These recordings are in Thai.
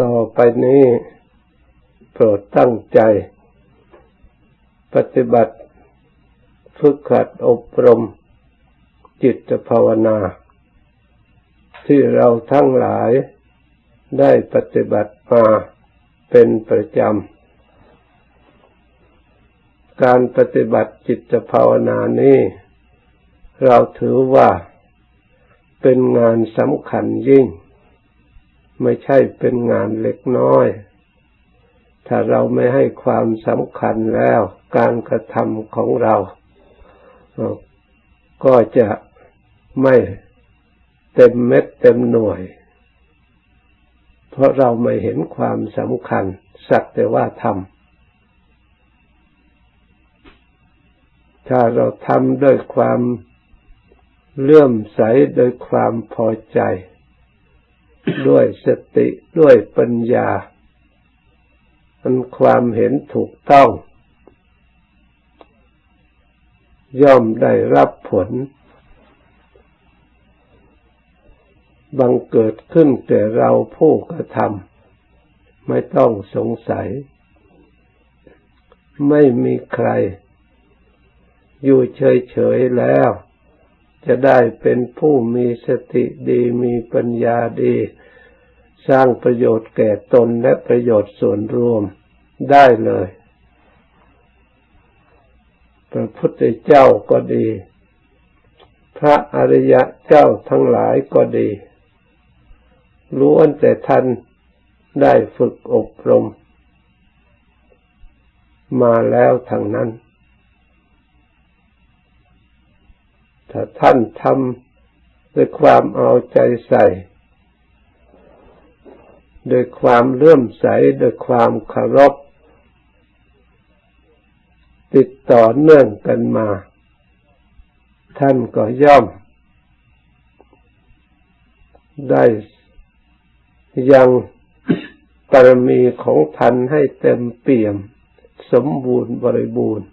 ต่อไปนี้โปรดตั้งใจ ปฏิบัติฝึกขัดอบรม จิตภาวนา ที่เราทั้งหลายได้ปฏิบัติมาเป็นประจำ การปฏิบัติจิตภาวนานี้ เราถือว่าเป็นงานสำคัญยิ่ง ไม่ใช่เป็นงานเล็กน้อย ถ้าเราไม่ให้ความสำคัญแล้ว การกระทำของเรา ก็จะไม่เต็มเม็ดเต็มหน่วย เพราะเราไม่เห็นความสำคัญ สักแต่ว่าทำถ้าเราทำด้วยความเลื่อมใสโดยความพอใจ ด้วยสติด้วยปัญญาอันความเห็นถูกต้อง ย่อมได้รับผล บังเกิดขึ้นแก่เราผู้กระทำไม่ต้องสงสัย ไม่มีใคร อยู่เฉยๆแล้ว จะได้เป็นผู้มีสติดีมีปัญญาดี สร้างประโยชน์แก่ตนและประโยชน์ส่วนรวมได้เลย พระพุทธเจ้าก็ดี พระอริยะเจ้าทั้งหลายก็ดีล้วนแต่ท่านได้ฝึกอบรม มาแล้วทางนั้น ถ้าท่านทำด้วยความเอาใจใส่โดยความเลื่อมใสโดยความเคารพติดต่อเนื่องกันมา ท่านก็ย่อม ได้ยังปรมีของท่านให้เต็มเปี่ยม สมบูรณ์บริบูรณ์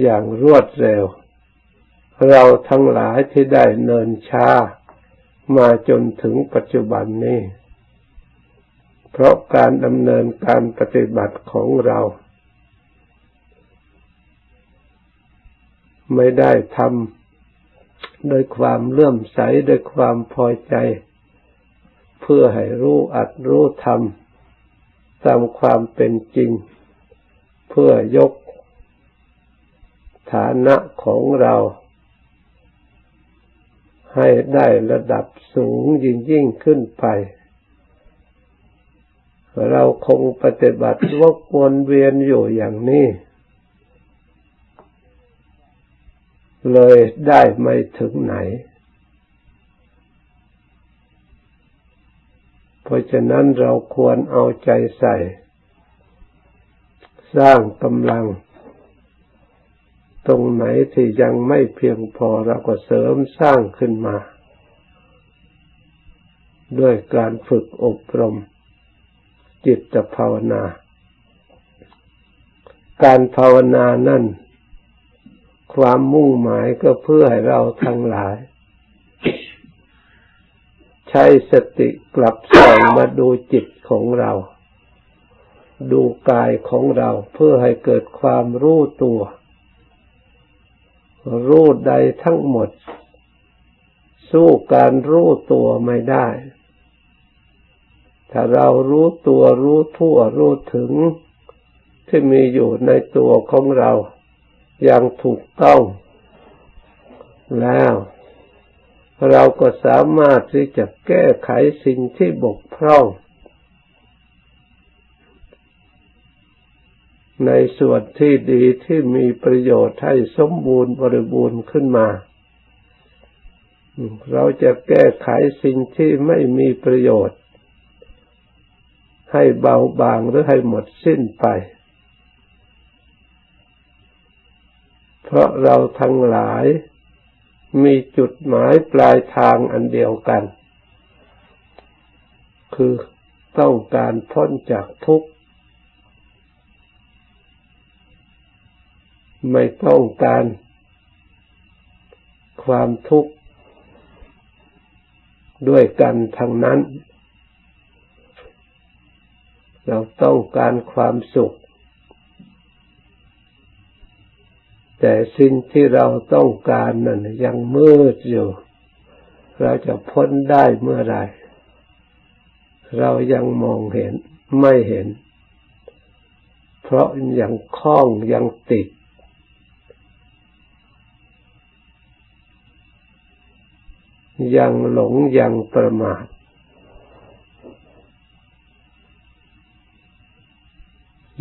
อย่างรวดเร็ว เราทั้งหลายที่ได้เนินช้ามาจนถึงปัจจุบันนี้ เพราะการดำเนินการปฏิบัติของเรา ไม่ได้ทำโดยความเลื่อมใสโดยความพอใจ เพื่อให้รู้อัดรู้ทำตามความเป็นจริง เพื่อยก ฐานะของเรา ให้ได้ระดับสูงยิ่งยิ่งขึ้นไป เราคงปฏิบัติวกวนเวียนอยู่อย่างนี้ เลยได้ไม่ถึงไหน เพราะฉะนั้นเราควรเอาใจใส่ สร้างกำลัง ตรงไหนที่ยังไม่เพียงพอเราก็เสริมสร้างขึ้นมา ด้วยการฝึกอบรม จิตภาวนา การภาวนานั่น ความมุ่งหมายก็เพื่อให้เราทั้งหลาย ใช้สติกลับส่องมาดูจิตของเรา ดูกายของเราเพื่อให้เกิดความรู้ตัว รู้ใดทั้งหมด สู้การรู้ตัวไม่ได้ ถ้าเรารู้ตัวรู้ทั่วรู้ถึง ที่มีอยู่ในตัวของเรา อย่างถูกต้อง แล้ว เราก็สามารถที่จะแก้ไขสิ่งที่บกพร่อง ในส่วนที่ดีที่มีประโยชน์ให้สมบูรณ์บริบูรณ์ขึ้นมา เราจะแก้ไขสิ่งที่ไม่มีประโยชน์ ให้เบาบางหรือให้หมดสิ้นไป เพราะเราทั้งหลายมีจุดหมายปลายทางอันเดียวกัน คือต้องการพ้นจากทุกข์ ไม่ต้องการความทุกข์ด้วยกันทั้งนั้น เราต้องการความสุข แต่สิ่งที่เราต้องการนั้นยังมืดอยู่ เราจะพ้นได้เมื่อไรเรายังมองเห็นไม่เห็น เพราะยังคล้องยังติด ยังหลงยังประมาท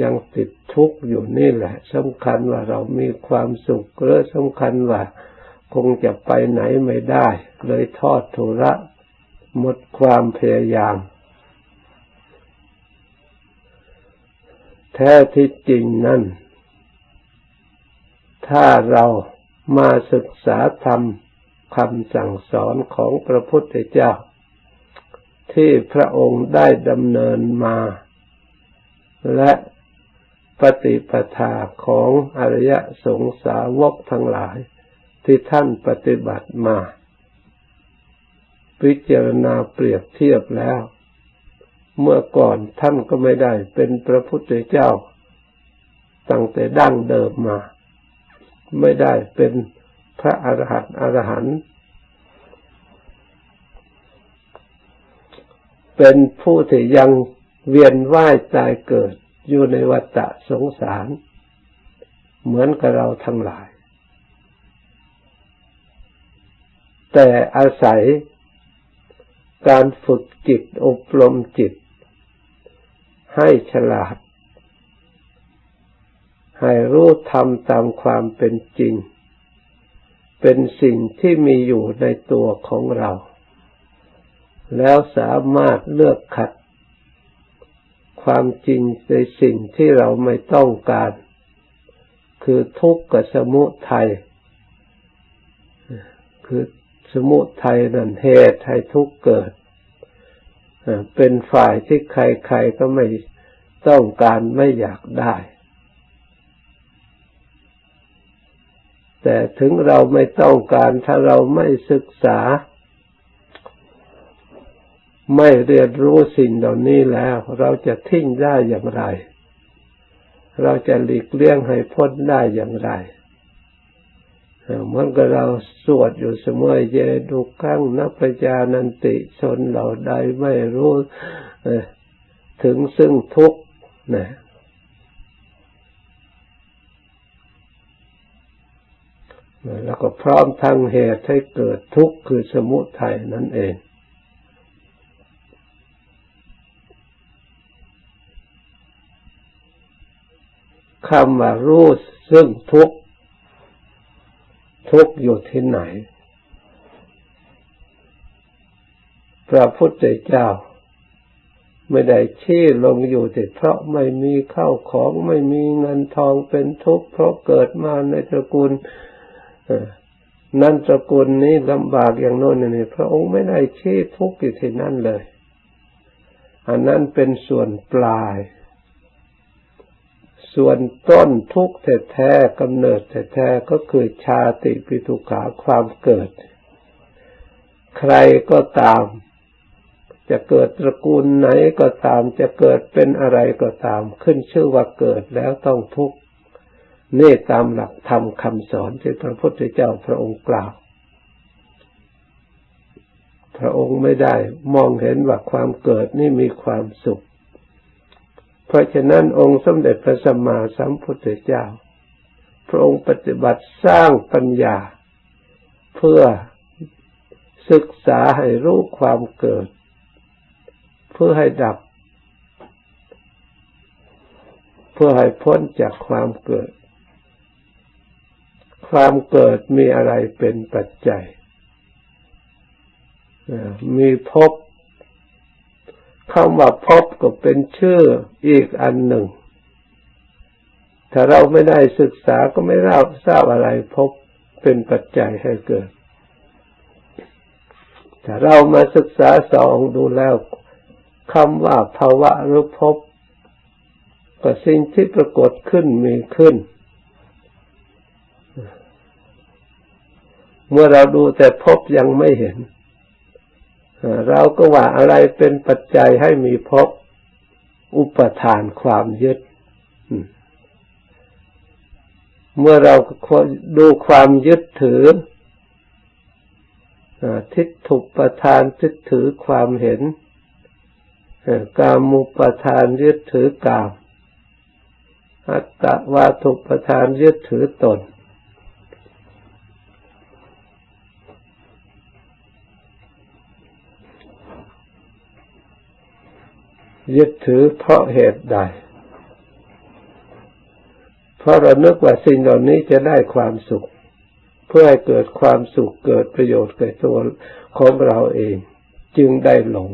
ยังติดทุกข์อยู่นี่แหละสำคัญว่าเรามีความสุขหรือสำคัญว่าคงจะไปไหนไม่ได้ เลยทอดทุระหมดความพยายาม แท้ที่จริงนั้น ถ้าเรามาศึกษาธรรม คำสั่งสอนของพระพุทธเจ้า ที่พระองค์ได้ดำเนินมา และปฏิปทาของอริยสงสาวกทั้งหลาย ที่ท่านปฏิบัติมา พิจารณาเปรียบเทียบแล้ว เมื่อก่อนท่านก็ไม่ได้เป็นพระพุทธเจ้าตั้งแต่ดั้งเดิมมา ไม่ได้เป็น พระอรหันต์อรหันต์เป็นผู้ที่ยังเวียนว่ายตายเกิดอยู่ในวัฏสงสาร เหมือนกับเราทั้งหลาย แต่อาศัยการฝึกจิตอบรมจิต ให้ฉลาด ให้รู้ธรรมตามความเป็นจริง เป็นสิ่งที่มีอยู่ในตัวของเรา แล้วสามารถเลือกขัด ความจริงในสิ่งที่เราไม่ต้องการ คือทุกข์กับสมุทัยคือสมุทัยนั่นเหตุให้ทุกข์เกิด เป็นฝ่ายที่ใครๆก็ไม่ต้องการไม่อยากได้ แต่ถึงเราไม่ต้องการถ้าเราไม่ศึกษา ไม่เรียนรู้สิ่งเหล่านี้แล้ว เราจะทิ้งได้อย่างไร เราจะหลีกเลี่ยงให้พ้นได้อย่างไรเหมือนกับเราสวดอยู่เสมอเยดุขังนัพจานันติชนเหล่าใดไม่รู้ถึงซึ่งทุกข์นะ แล้วก็พร้อมทางเหตุให้เกิดทุกข์คือสมุทัยนั่นเอง คำว่ารู้ซึ่งทุกข์ทุกข์อยู่ที่ไหน พระพุทธเจ้าไม่ได้ชี้ลงอยู่แต่เพราะไม่มีข้าวของไม่มีเงินทองเป็นทุกข์เพราะเกิดมาในตระกูล นั่นตระกูลนี้ลำบากอย่างโน้นนี่พระองค์ไม่ได้ชี้ทุกข์อยู่ที่นั่นเลย อันนั้นเป็นส่วนปลาย ส่วนต้นทุกข์แท้ๆกำเนิดแท้ๆก็คือชาติปิทุขาความเกิด ใครก็ตาม จะเกิดตระกูลไหนก็ตาม จะเกิดเป็นอะไรก็ตาม ขึ้นชื่อว่าเกิดแล้วต้องทุกข์ นี่ตามหลักธรรมคำสอนที่พระพุทธเจ้าพระองค์กล่าว พระองค์ไม่ได้มองเห็นว่าความเกิดนี่มีความสุข เพราะฉะนั้นองค์สมเด็จพระสัมมาสัมพุทธเจ้า พระองค์ปฏิบัติสร้างปัญญา เพื่อศึกษาให้รู้ความเกิด เพื่อให้ดับ เพื่อให้พ้นจากความเกิด ความเกิดมีอะไรเป็นปัจจัย มีภพคำว่าพบก็เป็นชื่ออีกอันหนึ่ง ถ้าเราไม่ได้ศึกษาก็ไม่ราบทราบอะไรพบเป็นปัจจัยให้เกิด ถ้าเรามาศึกษาสองดูแล้วคำว่าภาวะหรือพบก็สิ่งที่ปรากฏขึ้นมีขึ้น เมื่อเราดูแต่พบยังไม่เห็น เราก็ว่าอะไรเป็นปัจจัยให้มีภพอุปทานความยึด เมื่อเราดูความยึดถือทิฏฐุปทานยึดถือความเห็นกามุปทานยึดถือกามอัตตวาทุปทานยึดถือตน ยึดถือเพราะเหตุใด เพราะเรานึกว่าสิ่งเหล่านี้จะได้ความสุข เพื่อให้เกิดความสุขเกิดประโยชน์แก่ตัวของเราเอง จึงได้หลง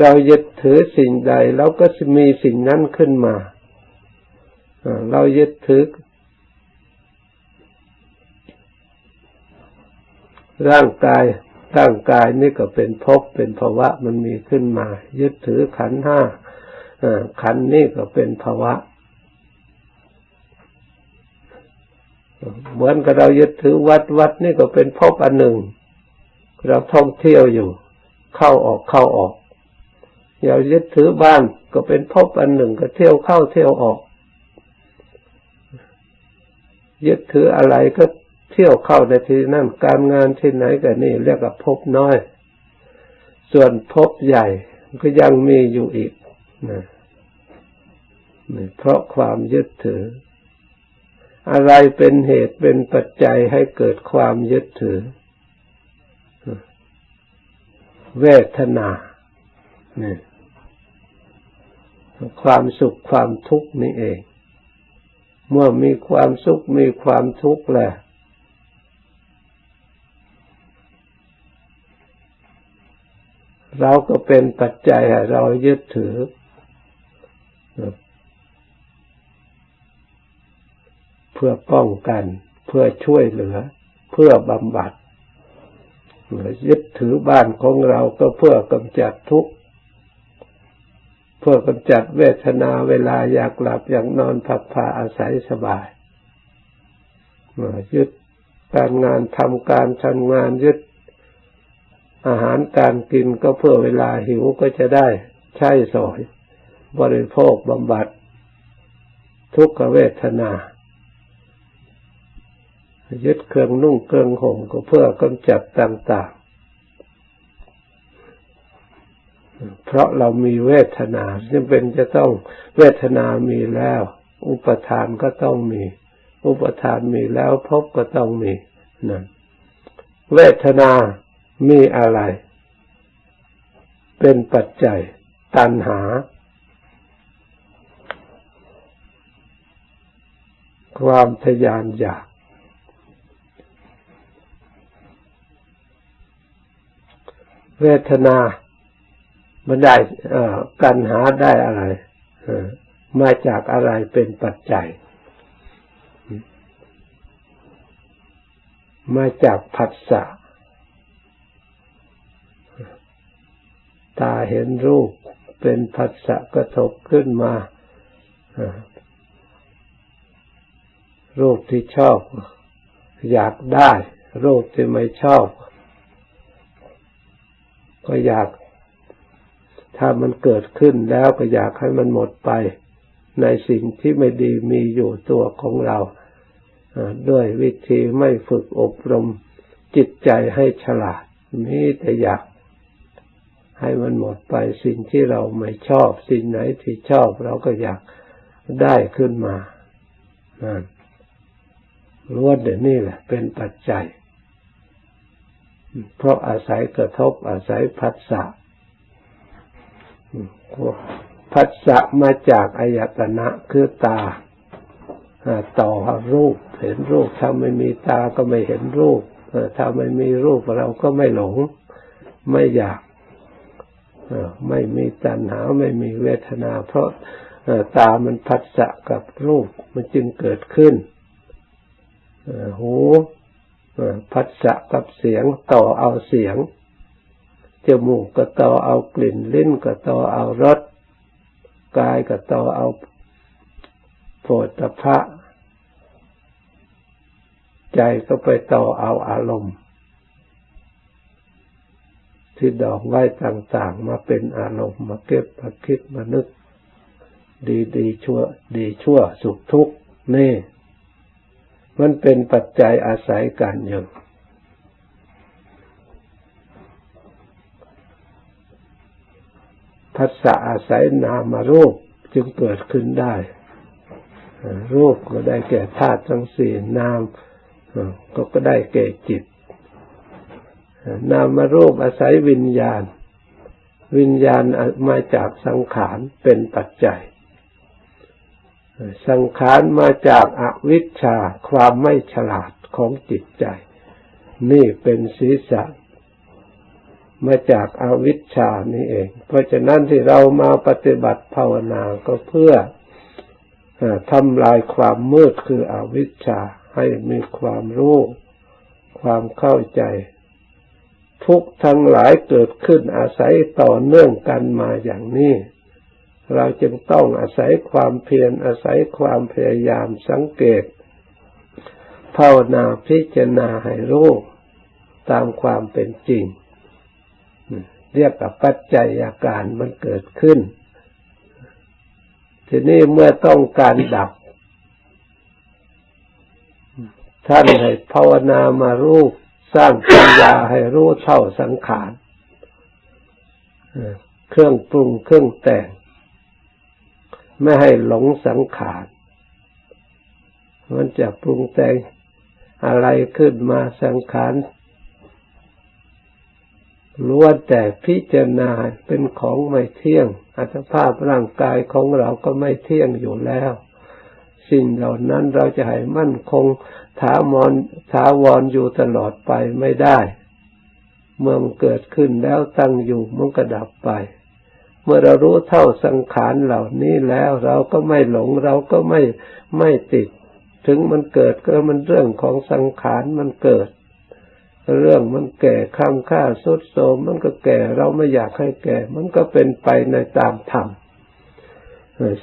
เรายึดถือสิ่งใดเราก็มีสิ่งนั้นขึ้นมา เรายึดถือร่างกาย ร่างกายนี่ก็เป็นภพเป็นภาวะมันมีขึ้นมา ยึดถือขันห้าขันนี่ก็เป็นภาวะ เหมือนกับเรายึดถือวัดวัดนี่ก็เป็นภพอันหนึ่ง เราท่องเที่ยวอยู่ เข้าออกเข้าออกอย่ายึดถือบ้านก็เป็นภพอันหนึ่งก็เที่ยวเข้าเที่ยวออก ยึดถืออะไรก็ ที่ยวเข้าในที่นั่นการงานที่ไหนกันนี่เรียกว่าพบน้อย ส่วนพบใหญ่ก็ยังมีอยู่อีกนะเพราะความยึดถือ อะไรเป็นเหตุเป็นปัจจัยให้เกิดความยึดถือ เวทนาเนี่ยความสุขความทุกข์นี่เอง เมื่อมีความสุขมีความทุกข์แหละ เราก็เป็นปัจจัยให้เรายึดถือ เพื่อป้องกัน เพื่อช่วยเหลือ เพื่อบำบัดยึดถือบ้านของเราก็เพื่อกำจัดทุกข์เพื่อกำจัดเวทนาเวลาอยากหลับอยากนอนพักผ่าอาศัยสบายยึดการงานทำการทำงานยึด อาหารการกินก็เพื่อเวลาหิวก็จะได้ใช้สอย บริโภคบำบัด ทุกขเวทนายึดเครื่องนุ่งเครื่องห่มก็เพื่อกำจัดต่างๆ เพราะเรามีเวทนาจึงเป็นจะต้องเวทนามีแล้ว อุปทานก็ต้องมี อุปทานมีแล้วพบก็ต้องมีนั่นเวทนา มีอะไร เป็นปัจจัย ตัณหา ความทยานอยาก เวทนา มันได้กันหาได้อะไรมาจากอะไรเป็นปัจจัย มาจากผัสสะ ตาเห็นรูปเป็นผัสสะกระทบขึ้นมารูปที่ชอบ อยากได้ รูปที่ไม่ชอบ ก็อยาก ถ้ามันเกิดขึ้นแล้วก็อยากให้มันหมดไป ในสิ่งที่ไม่ดีมีอยู่ตัวของเราด้วยวิธีไม่ฝึกอบรมจิตใจให้ฉลาดมีแต่อยาก ให้มันหมดไปสิ่งที่เราไม่ชอบ สิ่งไหนที่ชอบเราก็อยากได้ขึ้นมานั่นล้วนเดี๋ยวนี้แหละ เป็นปัจจัย เพราะอาศัยกระทบอาศัยพัสสะพัสสะมาจากอายตนะคือตาต่อรูป เห็นรูปถ้าไม่มีตาก็ไม่เห็นรูปถ้าไม่มีรูปเราก็ไม่หลง ไม่อยาก ไม่มีตัณหาไม่มีเวทนา เพราะตามันพัสสะกับรูปมันจึงเกิดขึ้นหูพัสสะกับเสียงต่อเอาเสียงจมูกก็ต่อเอากลิ่นลิ้นก็ต่อเอารสกายก็ต่อเอาโผฏฐะใจก็ไปต่อเอาอารมณ์ ที่ดอกไว้ต่าง ๆ มาเป็นอารมณ์มาเก็บมาคิดมานึก ดีดีชั่ว ดีชั่วสุขทุกข์นี่ มันเป็นปัจจัยอาศัยกันอยู่ภาษาอาศัยนามารูปจึงเกิดขึ้นได้ รูปก็ได้แก่ธาตุทั้งสี่นามก็ได้แก่จิต นามารูปอาศัยวิญญาณ วิญญาณมาจากสังขารเป็นปัจจัย สังขารมาจากอวิชชาความไม่ฉลาดของจิตใจ นี่เป็นศีรษะมาจากอาวิชชานี่เอง เพราะฉะนั้นที่เรามาปฏิบัติภาวนาก็เพื่อทำลายความมืดคืออวิชชาให้มีความรู้ ความเข้าใจ ทุกทั้งหลายเกิดขึ้นอาศัยต่อเนื่องกันมาอย่างนี้ เราจึงต้องอาศัยความเพียรอาศัยความพยายามสังเกตภาวนาพิจารณาให้รู้ตามความเป็นจริง เรียกว่าปัจจัยอาการมันเกิดขึ้น ทีนี้เมื่อต้องการดับ ท่านให้ภาวนามารูป สร้างปัญญาให้รู้เท่าสังขารเครื่องปรุงเครื่องแต่ง ไม่ให้หลงสังขาร มันจะปรุงแต่งอะไรขึ้นมาสังขารล้วนแต่พิจารณาเป็นของไม่เที่ยง อัตภาพร่างกายของเราก็ไม่เที่ยงอยู่แล้ว สิ่งเหล่านั้นเราจะให้มั่นคงถามอนถาวรอยู่ตลอดไปไม่ได้ เมื่อมันเกิดขึ้นแล้วตั้งอยู่มันก็ดับไป เมื่อเรารู้เท่าสังขารเหล่านี้แล้วเราก็ไม่หลงเราก็ไม่ไม่ติด ถึงมันเกิดก็มันเรื่องของสังขารมันเกิด เรื่องมันแก่ข้ามค่าสุดโสมมันก็แก่เราไม่อยากให้แก่ มันก็เป็นไปในตามธรรม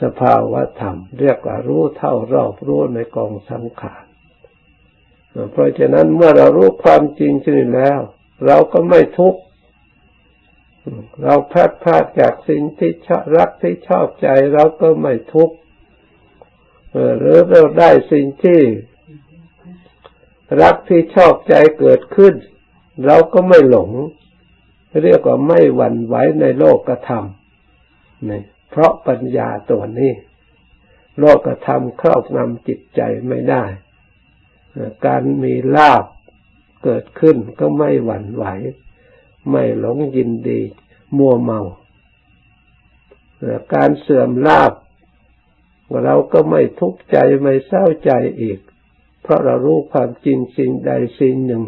สภาวะธรรม เรียกว่ารู้เท่ารอบรู้ในกองสังขารเพราะฉะนั้นเมื่อเรารู้ความจริงชนิดแล้ว เราก็ไม่ทุกข์เราพลาดพลาดจากสิ่งที่ชอบรักที่ชอบใจเราก็ไม่ทุกข์หรือเราได้สิ่งที่รักที่ชอบใจเกิดขึ้น เราก็ไม่หลง เรียกว่าไม่หวั่นไหวในโลกธรรมนี่ เพราะปัญญาตัวนี้ โลกธรรมครอบงำจิตใจไม่ได้ การมีลาบเกิดขึ้นก็ไม่หวั่นไหว ไม่หลงยินดี มัวเมา การเสื่อมลาบเราก็ไม่ทุกข์ใจไม่เศร้าใจอีก เพราะเรารู้ความจริงสิ่งใดสิ่งหนึ่ง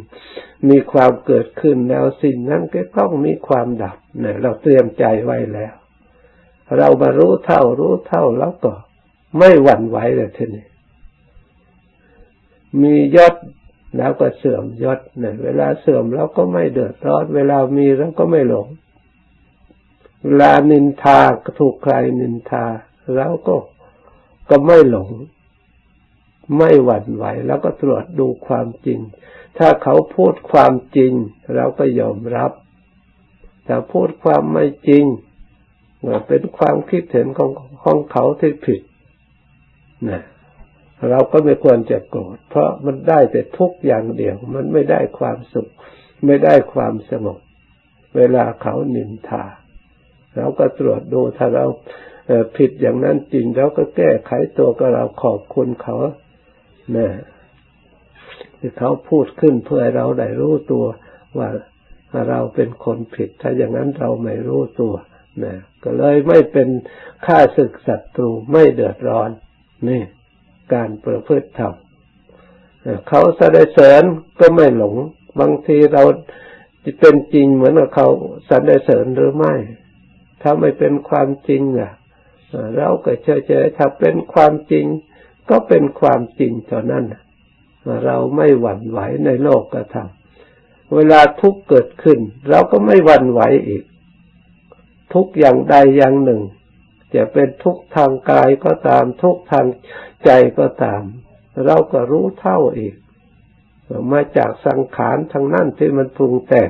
มีความเกิดขึ้นแล้วสิ่งนั้นก็ต้องมีความดับเนี่ยเราเตรียมใจไว้แล้ว เรามารู้เท่า รู้เท่าแล้วก็ ไม่หวั่นไหวเลยทีนี้มียศแล้วก็เสื่อมยศเนี่ยเวลาเสื่อมเราก็ไม่เดือดร้อนเวลามีเราก็ไม่หลง เวลานินทาถูกใครนินทาเราก็ก็ไม่หลง ไม่หวั่นไหว แล้วก็ตรวจดูความจริง ถ้าเขาพูดความจริง เราก็ยอมรับ แต่พูดความไม่จริง เป็นความคิดเห็นของของเขาที่ผิดนะเราก็ไม่ควรจะโกรธเพราะมันได้แต่ทุกอย่างเดียว มันไม่ได้ความสุข ไม่ได้ความสงบเวลาเขานินทา เราก็ตรวจดูถ้าเราผิดอย่างนั้นจริงเราก็แก้ไขตัวก็เราขอบคุณเขานะที่เขาพูดขึ้นเพื่อเราได้รู้ตัวว่าเราเป็นคนผิด ถ้าอย่างนั้นเราไม่รู้ตัว นะก็เลยไม่เป็นค่าศึกศัตรูไม่เดือดร้อนนี่การประพฤติธรรมเขาสดงเสริญก็ไม่หลง บางทีเราจะเป็นจริงเหมือนกับเขาสรรเสริญหรือไม่ ถ้าไม่เป็นความจริงอะเราก็เฉยๆถ้าเป็นความจริง ก็เป็นความจริงเท่านั้นเราไม่หวั่นไหวในโลกกระทำเวลาทุกข์เกิดขึ้น เราก็ไม่หวั่นไหวอีก ทุกอย่างใดอย่างหนึ่ง จะเป็นทุกทางกายก็ตาม ทุกทางใจก็ตาม เราก็รู้เท่าอีกมาจากสังขารทางนั้นที่มันปรุงแต่ง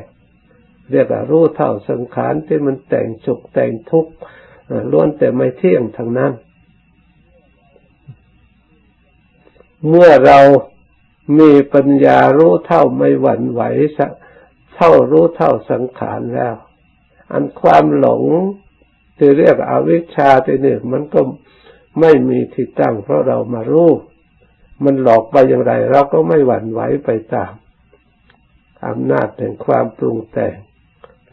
เรียกว่ารู้เท่าสังขารที่มันแต่งสุขแต่งทุกข์ล้วนแต่ไม่เที่ยงทางนั้น เมื่อเรามีปัญญารู้เท่าไม่หวั่นไหวเท่ารู้เท่าสังขารแล้ว อันความหลงที่เรียกอวิชชาที่นี่มันก็ไม่มีที่ตั้งเพราะเรามารู้มันหลอกไปอย่างไร เราก็ไม่หวั่นไหวไปตามอำนาจแห่งความปรุงแต่ง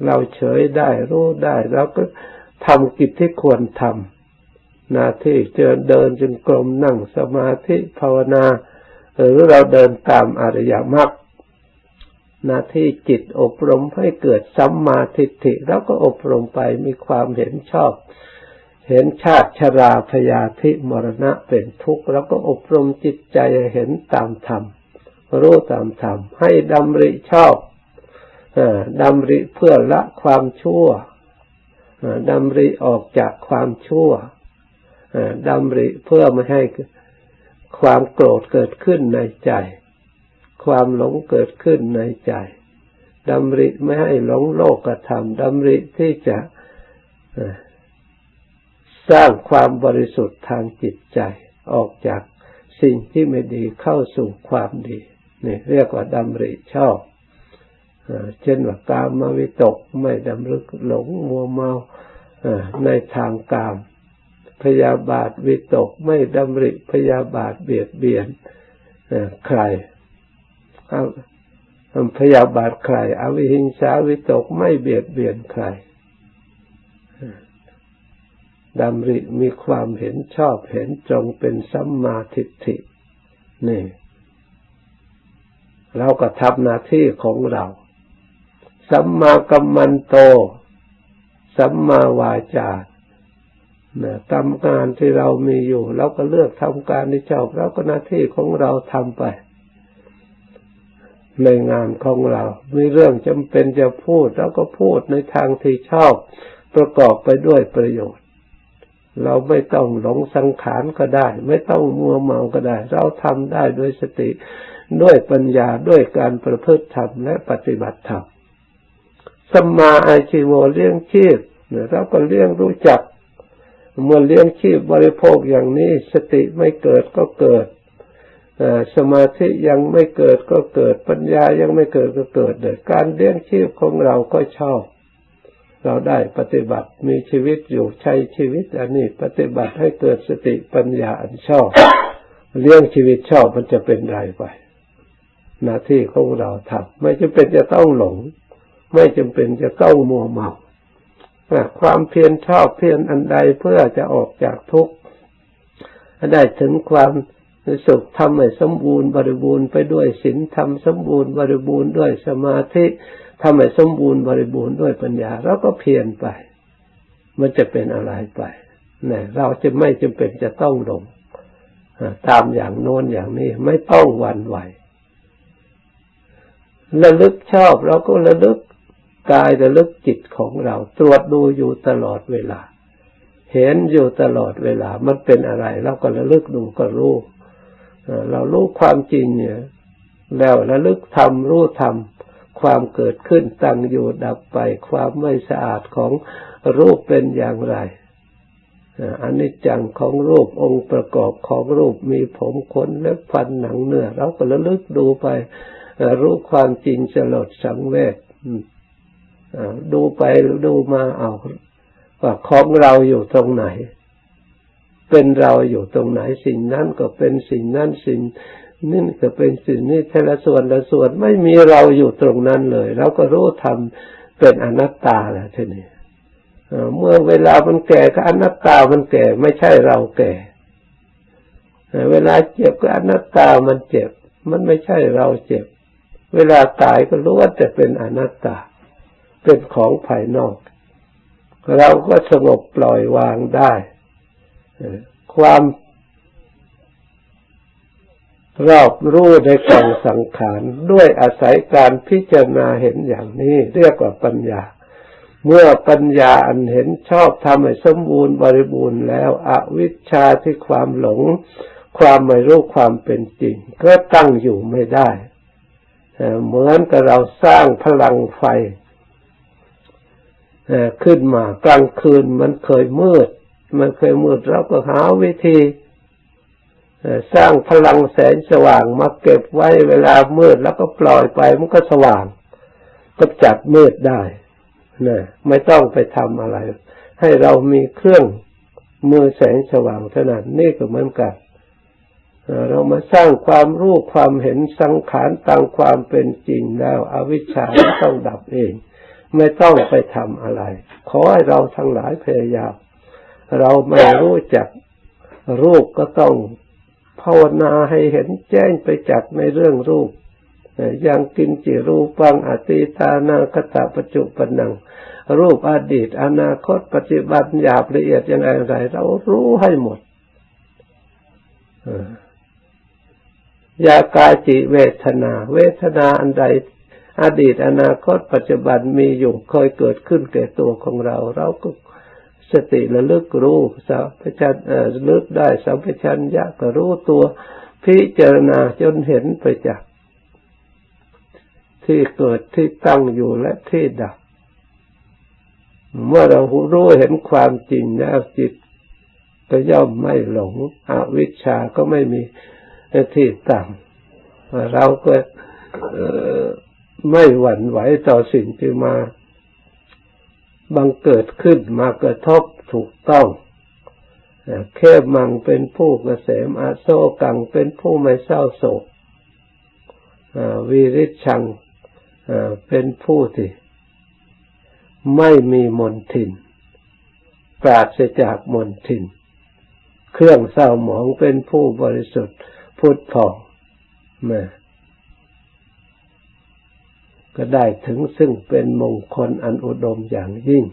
เราเฉยได้รู้ได้เราก็ทำกิจที่ควรทำหน้าที่เจอเดินจนกลมนั่งสมาธิภาวนา หรือเราเดินตามอริยมรรค หน้าที่จิตอบรมให้เกิดสัมมาทิฏฐิแล้วก็อบรมไปมีความเห็นชอบ เห็นชาติชราพยาธิมรณะเป็นทุกข์แล้วก็อบรมจิตใจเห็นตามธรรมรู้ตามธรรมให้ดำริชอบดำริเพื่อละความชั่วดำริออกจากความชั่วดำริเพื่อไม่ให้ความโกรธเกิดขึ้นในใจ ความหลงเกิดขึ้นในใจดำริไม่ให้หลงโลกธรรมดำริที่จะสร้างความบริสุทธิ์ทางจิตใจ ออกจากสิ่งที่ไม่ดีเข้าสู่ความดีนี่เรียกว่าดำริชอบเช่นว่ากามมาวิตกไม่ดำรึกหลงมัวเมาในทางกาม พยาบาทวิตกไม่ดำริพยาบาทเบียดเบียนใคร พยาบาทใครอวิหิงสาวิตกไม่เบียดเบียนใครดำริมีความเห็นชอบเห็นตรงเป็นสัมมาทิฏฐินี่เราก็ทำหน้าที่ของเรา สัมมากัมมันโต สัมมาวาจาเนี่ยทำงานที่เรามีอยู่ เราก็เลือกทำการที่ชอบเราก็หน้าที่ของเราทำไป ในงานของเรามีเรื่องจำเป็นจะพูดแล้วก็พูดในทางที่ชอบ ประกอบไปด้วยประโยชน์ เราไม่ต้องหลงสังขารก็ได้ ไม่ต้องมัวเมาก็ได้ เราทำได้ด้วยสติด้วยปัญญาด้วยการประพฤติธรรมและปฏิบัติธรรมสมาอาชีโวเลี้ยงชีพเราก็เลี้ยงรู้จัก เมื่อเลี้ยงชีพบริโภคอย่างนี้ สติไม่เกิดก็เกิด สมาธิยังไม่เกิดก็เกิดปัญญายังไม่เกิดก็เกิดเลยการเลี้ยงชีพของเราก็ชอบ เราได้ปฏิบัติมีชีวิตอยู่ใช้ชีวิต อันนี้ปฏิบัติให้เกิดสติปัญญาอันชอบ เลี้ยงชีวิตชอบมันจะเป็นไรไป หน้าที่ของเราทำไม่จำเป็นจะต้องหลง ไม่จำเป็นจะต้องมัวเมาความเพียรชอบเพียรอันใดเพื่อจะออกจากทุกข์ได้ถึงความ สุขทำให้สมบูรณ์บริบูรณ์ไปด้วยศีลทำสมบูรณ์บริบูรณ์ด้วยสมาธิทำให้สมบูรณ์บริบูรณ์ด้วยปัญญาเราก็เพียรไป มันจะเป็นอะไรไปเนี่ยเราจะไม่จำเป็นจะต้องลงตามอย่างโน้นอย่างนี้ไม่ต้องหวั่นไหวระลึกชอบเราก็ระลึกกายระลึกจิตของเรา ตรวจดูอยู่ตลอดเวลา เห็นอยู่ตลอดเวลา มันเป็นอะไร เราก็ระลึกดูก็รู้ เรารู้ความจริงเนี่ย แล้วระลึกทำรู้ทำความเกิดขึ้นตั้งอยู่ดับไป ความไม่สะอาดของรูปเป็นอย่างไรอันนี้จังของรูปองค์ประกอบของรูปมีผมขนเล็บฟันหนังเนื้อเราก็ระลึกดูไปรู้ความจริงสลดสังเวชดูไปดูมาเอาว่าของเราอยู่ตรงไหน เป็นเราอยู่ตรงไหนสิ่งนั้นก็เป็นสิ่งนั้นสิ่งนี่ก็เป็นสิ่งนี้แต่ละส่วนละส่วนไม่มีเราอยู่ตรงนั้นเลยเราก็รู้ทำเป็นอนัตตาแหละทีนี้เมื่อเวลามันแก่ก็อนัตตามันแก่ ไม่ใช่เราแก่ เวลาเจ็บก็อนัตตามันเจ็บ มันไม่ใช่เราเจ็บ เวลาตายก็รู้ว่าจะเป็นอนัตตา เป็นของภายนอก เราก็สงบปล่อยวางได้ ความรอบรู้ในกองสังขารด้วยอาศัยการพิจารณาเห็นอย่างนี้ เรียกว่าปัญญา เมื่อปัญญาอันเห็นชอบทำให้สมบูรณ์บริบูรณ์แล้ว อวิชชาที่ความหลง ความไม่รู้ความเป็นจริง ก็ตั้งอยู่ไม่ได้ เหมือนกับเราสร้างพลังไฟขึ้นมากลางคืนมันเคยมืด มันเคยมืดเราก็หาวิธีสร้างพลังแสงสว่างมาเก็บไว้เวลามืดแล้วก็ปล่อยไปมันก็สว่างก็จัดมืดได้นะไม่ต้องไปทำอะไร ให้เรามีเครื่องมือแสงสว่างเท่านั้นนี่ก็เหมือนกันเรามาสร้างความรู้ความเห็นสังขารตามความเป็นจริงแล้ว อวิชชาต้องดับเอง ไม่ต้องไปทำอะไร ขอให้เราทั้งหลายพยายาม เราไม่รู้จักรูปก็ต้องภาวนาให้เห็นแจ้งไปจากในเรื่องรูปอย่างกินจิรูปังอติตานาคตาปัจจุปนัง รูปอดีต อนาคตปัจจุบันหยาบละเอียดอย่างไรเรารู้ให้หมดยากายจิเวทนา เวทนาอันใดอดีตอนาคตปัจจุบันมีอยู่เคยเกิดขึ้นแก่ตัวของเรา เราก็ สติระลึกรู้สัมปชัญลึกได้สัมปชัญญะก็รู้ตัวพิจารณาจนเห็นไปจากที่เกิดที่ตั้งอยู่และที่ดับ เมื่อเรารู้เห็นความจริงแล้วจิตก็ย่อมไม่หลง อวิชชาก็ไม่มีที่ตั้งเราก็ไม่หวั่นไหวต่อสิ่งที่มา บังเกิดขึ้นมากระทบถูกต้องแค่มังเป็นผู้กเกษมอาโซกังเป็นผู้ไม่เศร้าโศกวิริชังเป็นผู้ที่ไม่มีมนทิน ปราศจากมนทิน เครื่องเศร้าหมองเป็นผู้บริสุทธิ์พุทธผ่องแม่ ก็ได้ถึงซึ่งเป็นมงคลอันอุดมอย่างยิ่ง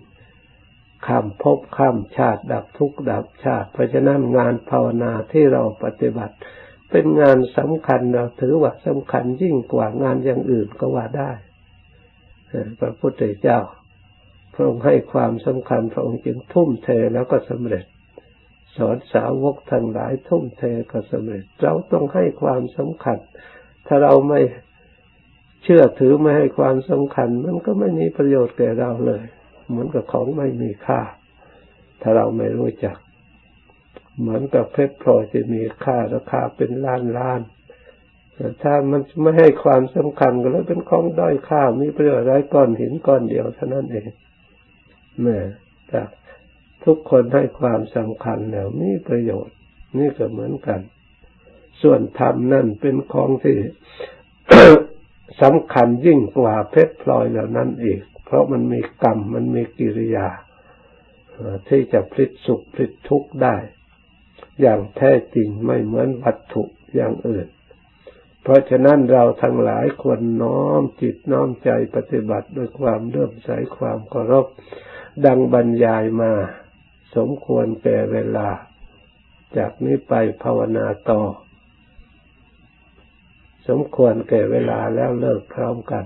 ข้ามภพข้ามชาติดับทุกข์ดับชาติ เพราะฉะนั้นงานภาวนาที่เราปฏิบัติ เป็นงานสำคัญเราถือว่าสำคัญยิ่งกว่างานอย่างอื่นก็ว่าได้พระพุทธเจ้าพระองค์ให้ความสำคัญพระองค์จึงทุ่มเทแล้วก็สำเร็จ สอนสาวกทั้งหลายทุ่มเทก็สำเร็จ เราต้องให้ความสำคัญ ถ้าเราไม่ เชื่อถือไม่ให้ความสำคัญ มันก็ไม่มีประโยชน์แก่เราเลยเหมือนกับของไม่มีค่า ถ้าเราไม่รู้จัก เหมือนกับเพชรพลอยที่มีค่าราคาเป็นล้านล้านแต่ถ้ามันไม่ให้ความสำคัญก็เลยเป็นของด้อยค่ามีประโยชน์ไรก้อนหินก้อนเดียวเท่านั้นเองเมื่อแต่ทุกคนให้ความสำคัญแล้วมีประโยชน์ นี่ก็เหมือนกัน ส่วนธรรมนั่นเป็นของที่ สำคัญยิ่งกว่าเพชรพลอยเหล่านั้นอีก เพราะมันมีกรรมมันมีกิริยาที่จะพลิกสุขพลิกทุกข์ได้ อย่างแท้จริงไม่เหมือนวัตถุอย่างอื่น เพราะฉะนั้นเราทั้งหลายควรน้อมจิตน้อมใจปฏิบัติด้วยความเลื่อมใสความเคารพดังบรรยายมา สมควรแก่เวลา จากนี้ไปภาวนาต่อ สมควรแก่เวลาแล้วเลิกพร้อมกัน